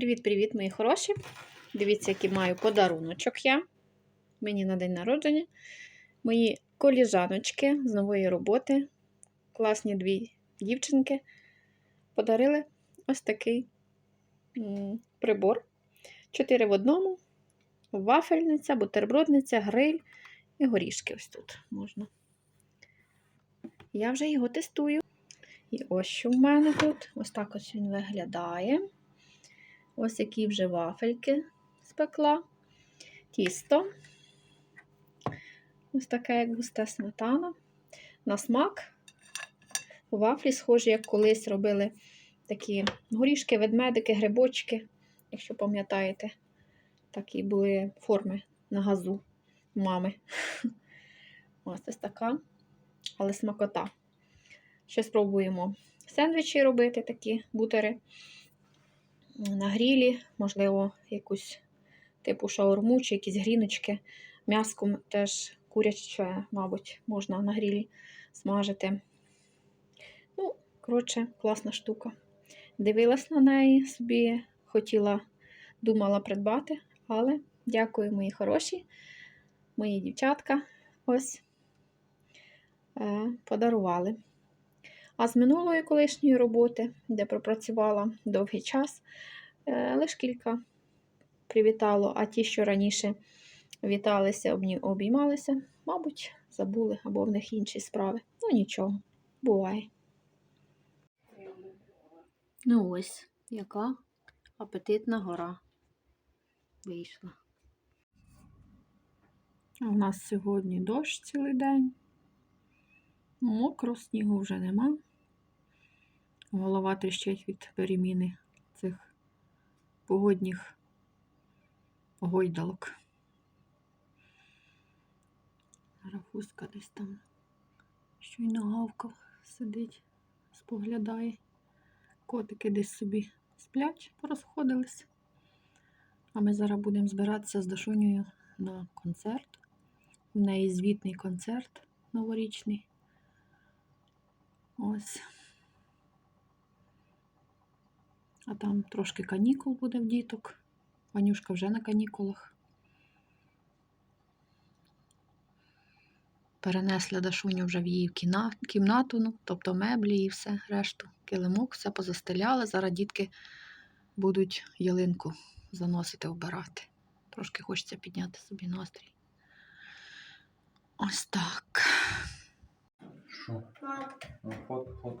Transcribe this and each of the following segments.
Привіт-привіт, мої хороші! Дивіться, який маю подаруночок я. Мені на день народження. Мої коліжаночки з нової роботи. Класні дві дівчинки подарили ось такий прибор. Чотири в одному. Вафельниця, бутербродниця, гриль і горішки ось тут можна. Я вже його тестую. І ось що в мене тут. Ось так ось він виглядає. Ось які вже вафельки спекла. Тісто. Ось таке, як густа сметана. На смак. Вафлі схожі, як колись робили такі горішки, ведмедики, грибочки, якщо пам'ятаєте, такі були форми на газу мами. Ось ось така, але смакота. Ще спробуємо сендвічі робити, такі бутери на грілі, можливо, якусь типу шаурму чи якісь гріночки. М'яско теж куряче, мабуть, можна на грілі смажити. Ну, коротше, класна штука. Дивилась на неї, собі хотіла, думала придбати, але дякую, мої хороші, мої дівчатка ось е, подарували. А з минулої колишньої роботи, де пропрацювала довгий час, е, лише кілька привітало, а ті, що раніше віталися, обіймалися, мабуть, забули або в них інші справи. Ну нічого, буває. Ну ось, яка апетитна гора вийшла. В нас сьогодні дощ цілий день. Мокро, снігу вже нема. Голова тріщить від переміни цих погодних гойдалок. Рафуська десь там щойно гавкав, сидить, споглядає. Котики десь собі сплять, порозходились. А ми зараз будемо збиратися з Дашунею на концерт. У неї звітний концерт новорічний. Ось. А там трошки канікул буде в діток. Ванюшка вже на канікулах. Перенесли Дашуню вже в її кімнату, ну, тобто меблі і все, решту, килимок, все позастеляли. Зараз дітки будуть ялинку заносити, вбирати. Трошки хочеться підняти собі настрій. Ось так. Що? Ну, фото,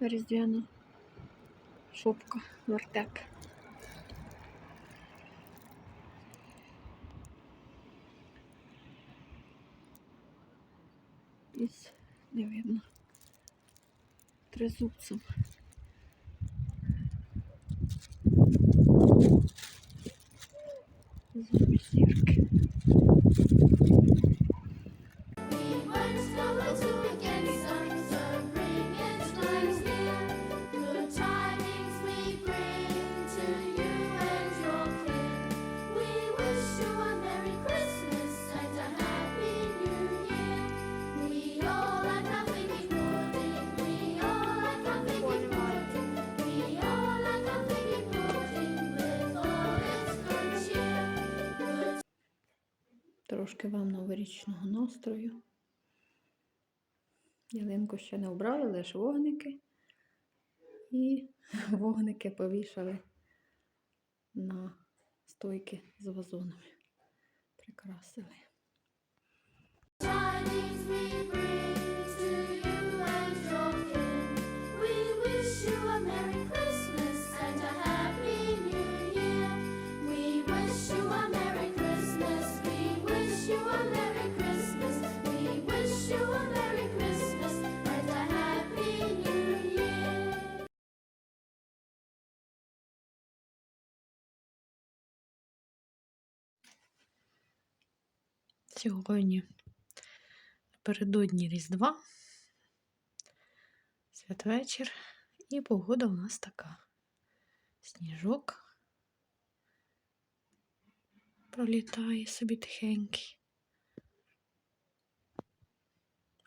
Різдвяна шопка, вертеп. Ось не видно, тризубцем. Трошки вам новорічного настрою. Ялинку ще не обрали, лише вогники. І вогники повішали на стойки з вазонами. Прикрасили. Сьогодні напередодні Різдва, святвечір, і погода у нас така. Сніжок пролітає собі тихенький.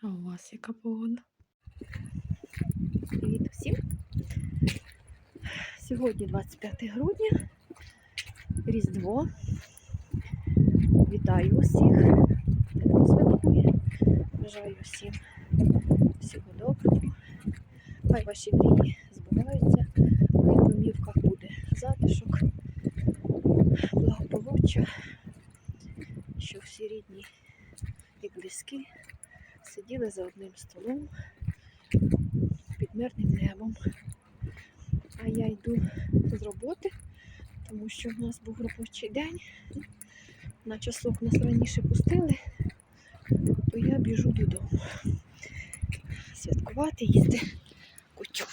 А у вас яка погода? Привіт усім! Сьогодні 25 грудня, Різдво. Вітаю усіх, хто святкує. Бажаю всім всього доброго. Хай ваші мрії збуваються, хай в домівках буде затишок, благополуччя, що всі рідні і близькі сиділи за одним столом під мирним небом. А я йду з роботи, тому що в нас був робочий день на часок нас раніше пустили, то я біжу додому. Святкувати їсти кутю.